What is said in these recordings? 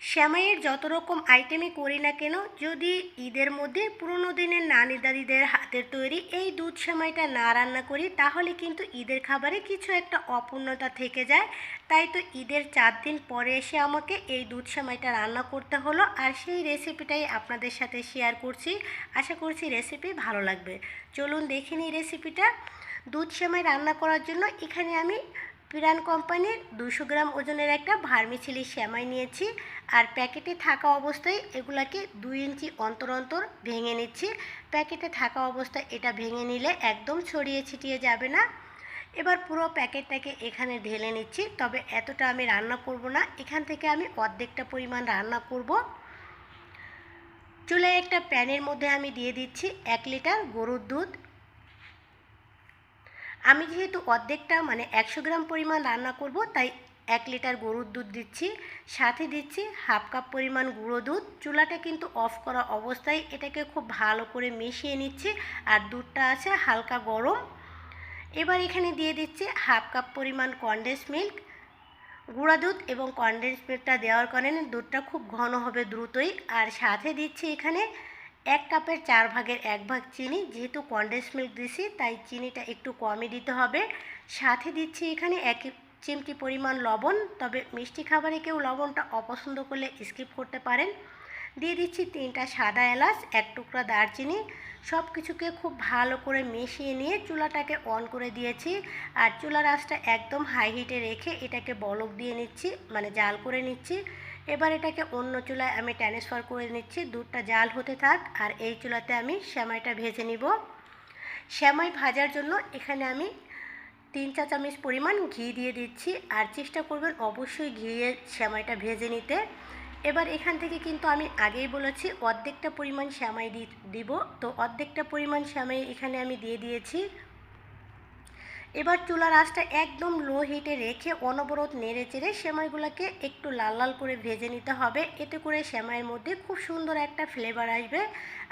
শ্যামাইয়ের যত রকম আইটেমই করি না কেন, যদি ঈদের মধ্যে পুরনো দিনের নানি দাদিদের হাতের তৈরি এই দুধ শ্যামাইটা না রান্না করি, তাহলে কিন্তু ঈদের খাবারে কিছু একটা অপূর্ণতা থেকে যায়। তাই তো ঈদের চার দিন পরে এসে আমাকে এই দুধ শ্যামাইটা রান্না করতে হলো আর সেই রেসিপিটাই আপনাদের সাথে শেয়ার করছি। আশা করছি রেসিপি ভালো লাগবে। চলুন দেখে নিই রেসিপিটা। দুধ সেমাই রান্না করার জন্য এখানে আমি পিরান কোম্পানির দুশো গ্রাম ওজনের একটা ভার্মিছিলি সেমাই নিয়েছি আর প্যাকেটে থাকা অবস্থায় এগুলাকে দুই ইঞ্চি অন্তর অন্তর ভেঙে নিচ্ছি। প্যাকেটে থাকা অবস্থায় এটা ভেঙে নিলে একদম ছড়িয়ে ছিটিয়ে যাবে না। এবার পুরো প্যাকেটটাকে এখানে ঢেলে নিচ্ছি, তবে এতটা আমি রান্না করব না। এখান থেকে আমি অর্ধেকটা পরিমাণ রান্না করব। চুলায় একটা প্যানের মধ্যে আমি দিয়ে দিচ্ছি এক লিটার গরুর দুধ। আমি যেহেতু অর্ধেকটা মানে একশো গ্রাম পরিমাণ রান্না করব, তাই এক লিটার গরুর দুধ দিচ্ছি। সাথে দিচ্ছি হাফ কাপ পরিমাণ গুঁড়ো দুধ। চুলাটা কিন্তু অফ করা অবস্থায় এটাকে খুব ভালো করে মিশিয়ে নিচ্ছি, আর দুধটা আছে হালকা গরম। এবার এখানে দিয়ে দিচ্ছি হাফ কাপ পরিমাণ কনডেন্স মিল্ক গুঁড়া দুধ এবং কনডেন্স মিল্কটা দেওয়ার কারণে দুধটা খুব ঘন হবে দ্রুতই। আর সাথে দিচ্ছি এখানে এক কাপের চার ভাগের এক ভাগ চিনি, যেহেতু কনডেন্স মিল্ক দিছি, তাই চিনিটা একটু কমই দিতে হবে। সাথে দিচ্ছি এখানে এক চিমটি পরিমাণ লবণ, তবে মিষ্টি খাবারে কেউ লবণটা অপছন্দ করলে স্কিপ করতে পারেন। দিয়ে দিচ্ছি তিনটা সাদা এলাচ, এক টুকরা দারচিনি সব কিছুকে খুব ভালো করে মিশিয়ে নিয়ে চুলাটাকে অন করে দিয়েছি। আর চুলার আঁচটা একদম হাই হিটে রেখে এটাকে বলক দিয়ে নিচ্ছি মানে জাল করে নিচ্ছি। এবার এটাকে অন্য চুলায় আমি ট্রান্সফার করে নিচ্ছি, দুধটা জাল হতে থাক, আর এই চুলাতে আমি শ্যামাইটা ভেজে নিব। শ্যামাই ভাজার জন্য এখানে আমি তিন চা চামচ পরিমাণ ঘি দিয়ে দিচ্ছি, আর চেষ্টা করবেন অবশ্যই ঘিয়ে শ্যামাইটা ভেজে নিতে। এবার এখান থেকে কিন্তু আমি আগেই বলেছি, অর্ধেকটা পরিমাণ শ্যামাই দিব। তো অর্ধেকটা পরিমাণ শ্যামাই এখানে আমি দিয়ে দিয়েছি। এবার চুলার আঁচটা একদম লো হিটে রেখে অনবরত নেড়ে চেড়ে সেমাইগুলোকে একটু লাল লাল করে ভেজে নিতে হবে। এতে করে সেমাইয়ের মধ্যে খুব সুন্দর একটা ফ্লেভার আসবে।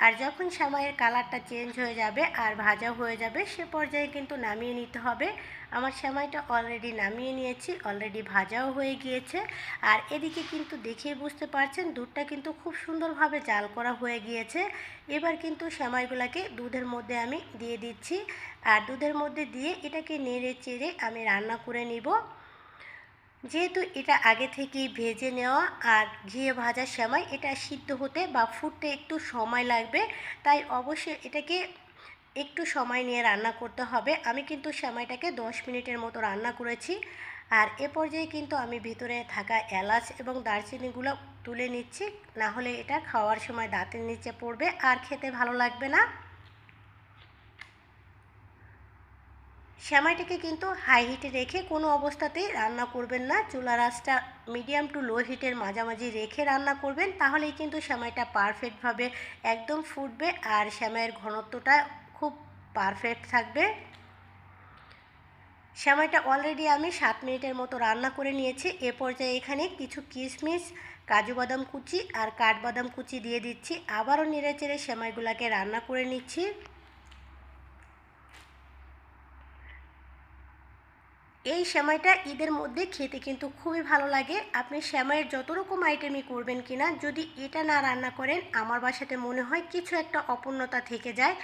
আর যখন সেমাইয়ের কালারটা চেঞ্জ হয়ে যাবে আর ভাজা হয়ে যাবে, সে পর্যায়ে কিন্তু নামিয়ে নিতে হবে। আমার সেমাইটা অলরেডি নামিয়ে নিয়েছি অলরেডি ভাজাও হয়ে গিয়েছে। আর এদিকে কিন্তু দেখেই বুঝতে পারছেন, দুধটা কিন্তু খুব সুন্দরভাবে জাল করা হয়ে গিয়েছে। এবার কিন্তু সেমাইগুলোকে দুধের মধ্যে আমি দিয়ে দিচ্ছি। আর দুধের মধ্যে দিয়ে এটাকে নেড়ে চেড়ে আমি রান্না করে নিব। যেহেতু এটা আগে থেকেই ভেজে নেওয়া আর ঘিয়ে ভাজার সময় এটা সিদ্ধ হতে বা ফুটতে একটু সময় লাগবে, তাই অবশ্যই এটাকে একটু সময় নিয়ে রান্না করতে হবে। আমি কিন্তু সেমাইটাকে দশ মিনিটের মতো রান্না করেছি আর এ পর্যায়ে কিন্তু আমি ভিতরে থাকা এলাচ এবং দারচিনিগুলো তুলে নিচ্ছি। না হলে এটা খাওয়ার সময় দাঁতের নিচে পড়বে আর খেতে ভালো লাগবে না। সেমাইটাকে কিন্তু হাই হিটে রেখে কোনো অবস্থাতেই রান্না করবেন না। চুলা রাসটা মিডিয়াম টু লো হিটের মাঝামাঝি রেখে রান্না করবেন, তাহলেই কিন্তু সেমাইটা পারফেক্টভাবে একদম ফুটবে আর সেমাইয়ের ঘনত্বটা খুব পারফেক্ট থাকবে। সেমাইটা অলরেডি আমি সাত মিনিটের মতো রান্না করে নিয়েছি। এ পর্যায়ে এখানে কিছু কিশমিশ, কাজু বাদাম কুচি আর কাঠবাদাম কুচি দিয়ে দিচ্ছি। আবারও নেড়ে চেড়ে সেমাইগুলোকে রান্না করে নিচ্ছি। এই সেমাইটা ঈদের মধ্যে খেতে কিন্তু খুবই ভালো লাগে। আপনি সেমাইয়ের যত রকম আইটেমই করবেন কিনা, যদি এটা না রান্না করেন, আমার বাসাতে মনে হয় কিছু একটা অপূর্ণতা থেকে যায়।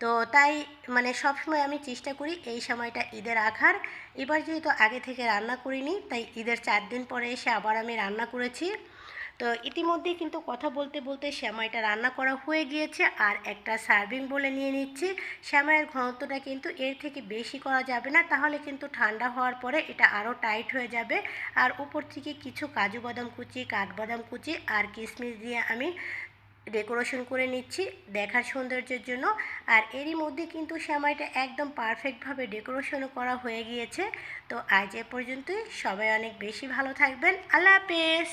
তো তাই মানে সবসময় আমি চেষ্টা করি এই সময়টা ঈদের রাখার এবার যেহেতু আগে থেকে রান্না করিনি, তাই ঈদের চার দিন পরে এসে আবার আমি রান্না করেছি। তো ইতিমধ্যেই কিন্তু কথা বলতে বলতে শ্যামাইটা রান্না করা হয়ে গিয়েছে আর একটা সার্ভিং বলে নিয়ে নিচ্ছি। শ্যামাইয়ের ঘনত্বটা কিন্তু এর থেকে বেশি করা যাবে না, তাহলে কিন্তু ঠান্ডা হওয়ার পরে এটা আরও টাইট হয়ে যাবে। আর উপর থেকে কিছু কাজু বাদাম কুচি, কাঠবাদাম কুচি আর কিশমিশ দিয়ে আমি ডেকোরেশন করে নিচ্ছি দেখার সৌন্দর্যের জন্য। আর এরই মধ্যে কিন্তু শ্যামাইটা একদম পারফেক্টভাবে ডেকোরেশনও করা হয়ে গিয়েছে। তো আজ এ পর্যন্তই, সবাই অনেক বেশি ভালো থাকবেন। আল্লাহ হাফেজ!